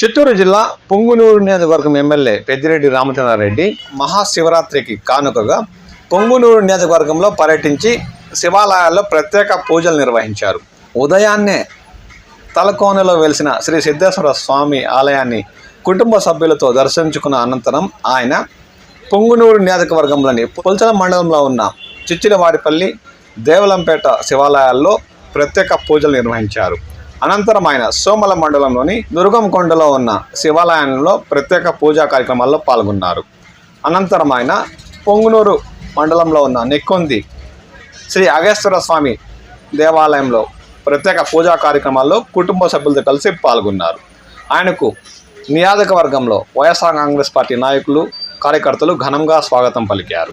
చిత్తూరు జిల్లా పొంగునూరు నియోజకవర్గం ఎమ్మెల్యే పెద్దిరెడ్డి రామచంద్రారెడ్డి మహాశివరాత్రికి కానుకగా పొంగునూరు నియోజకవర్గంలో పర్యటించి శివాలయాల్లో ప్రత్యేక పూజలు నిర్వహించారు. ఉదయాన్నే తలకోనలో వెలిసిన శ్రీ సిద్ధేశ్వర స్వామి ఆలయాన్ని కుటుంబ సభ్యులతో దర్శించుకున్న అనంతరం ఆయన పొంగునూరు నియోజకవర్గంలోని పుల్చల మండలంలో ఉన్న చిచ్చిలవారిపల్లి దేవలంపేట శివాలయాల్లో ప్రత్యేక పూజలు నిర్వహించారు. అనంతరం ఆయన సోమల మండలంలోని దుర్గం కొండలో ఉన్న శివాలయంలో ప్రత్యేక పూజా కార్యక్రమాల్లో పాల్గొన్నారు. అనంతరం ఆయన పొంగునూరు మండలంలో ఉన్న నెక్కొంది శ్రీ అగేశ్వర స్వామి దేవాలయంలో ప్రత్యేక పూజా కార్యక్రమాల్లో కుటుంబ సభ్యులతో కలిసి పాల్గొన్నారు. ఆయనకు నియోజకవర్గంలో వైఎస్ఆర్ కాంగ్రెస్ పార్టీ నాయకులు కార్యకర్తలు ఘనంగా స్వాగతం పలికారు.